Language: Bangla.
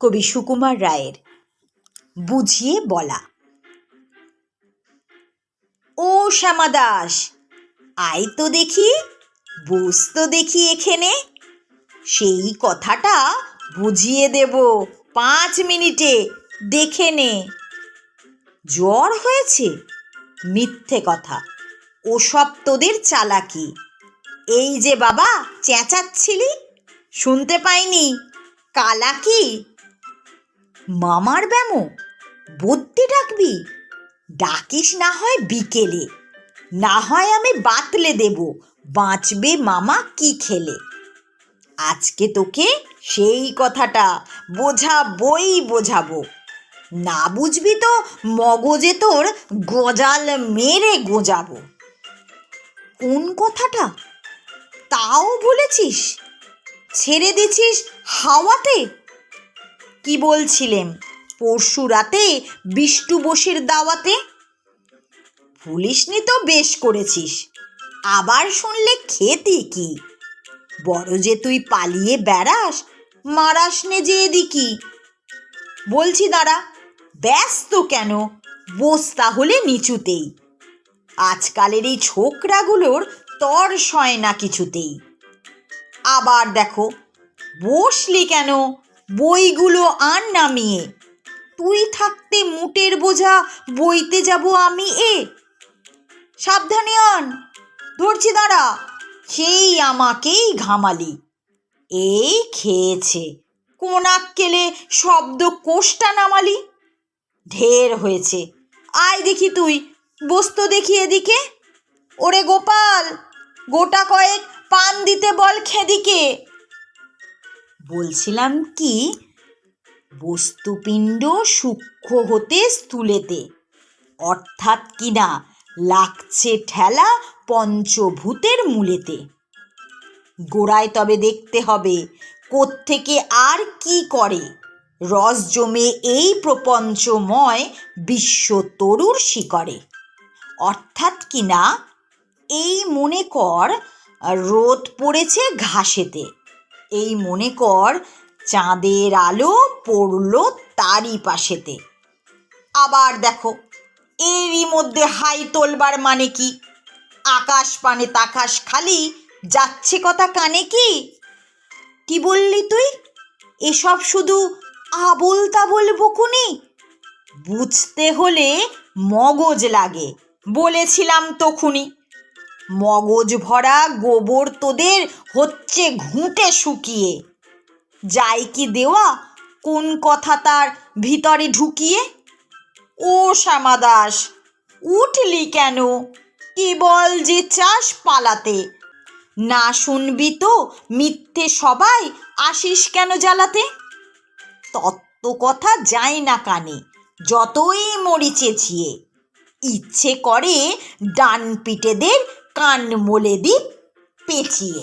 কবি সুকুমার রায়ের বুঝিয়ে বলা। ও শ্যামা দাস, আয় তো দেখি বস তো দেখি এখানে। সেই কথাটা বুঝিয়ে দেব পাঁচ মিনিটে, দেখে নে। জ্বর হয়েছে? মিথ্যে কথা। ওসব তোদের চালাকি। এই যে বাবা, চেঁচাচ্ছিলি? শুনতে পাইনি। কালা কি মামার ব্যামো? বুদ্ধি ডাকবি? ডাকিস না হয় বিকেলে। না হয় আমি বাতলে দেব। বাঁচবে মামা কি খেলে? আজকে তোকে সেই কথাটা বোঝাবই বোঝাবো। না বুঝবি তো মগজে তোর গজাল মেরে গোজাবো। কোন কথাটা? তাও বলেছিস? ছেড়ে দিছিস হাওয়াতে? কি বলছিলেন পরশু রাতে বিষ্টু বসির দাওয়াতে? ভুলিসনি তো বেশ করেছিস। আবার শুনলে খেতি কি? বড় যে তুই পালিয়ে বেড়াস, মারাস নে যে এদিকি। বলছি দাঁড়া, ব্যস্ত কেন? বস তাহলে নিচুতেই। আজকালের এই ছোকরাগুলোর তর সয় না কিছুতেই। আবার দেখো, বসলি কেন? বইগুলো আন নামিয়ে। তুই থাকতে মুটের বোঝা বইতে যাব আমি এ। সাবধানে আন। ধরছি দাঁড়া। সেই আমাকেই ঘামালি। এই খেয়েছে। কোনাক কেলে শব্দ কোষটা নামালি। ঢের হয়েছে। আয় দেখি তুই। বস্তু দেখি এদিকে। ওরে গোপাল, গোটা কয়েক পান দিতে বল খেদিকে। বলছিলাম কি, বস্তুপিণ্ড সূক্ষ্ম হতে স্থূলেতে। অর্থাৎ কিনা লাগছে ঠেলা পঞ্চভূতের মূলেতে। গোড়ায় তবে দেখতে হবে, কোত্থেকে আর কি করে। রস জমে এই প্রপঞ্চময় বিশ্ব তরুর শিকরে অর্থাৎ কিনা এই মনে কর, রোদ পড়েছে ঘাসেতে। এই মনে কর, চাঁদের আলো পড়ল তারই পাশেতে। আবার দেখো, এরই মধ্যে হাই তোলবার মানে কি? আকাশ পানে তাকাশ খালি যাচ্ছে কথা কানে কি? কি বললি তুই? এসব শুধু আবল তাবল বকুনি? বুঝতে হলে মগজ লাগে, বলেছিলাম তখুনি। মগজ ভরা গোবর তোদের হচ্ছে ঘুঁটে শুকিয়ে। যাই কি দেওয়া? কোন কথা তার ভিতরে ঢুকিয়ে? ও শ্যামা দাস উঠলি কেন? কেবল যে চাস পালাতে? না শুনবি তো মিথ্যে সবাই আসিস কেন জ্বালাতে? তত্ত্ব কথা যায় না কানে, যতই মরি চেঁচিয়ে ইচ্ছে করে ডান পিটেদের কান মোলে দি পেঁচিয়ে।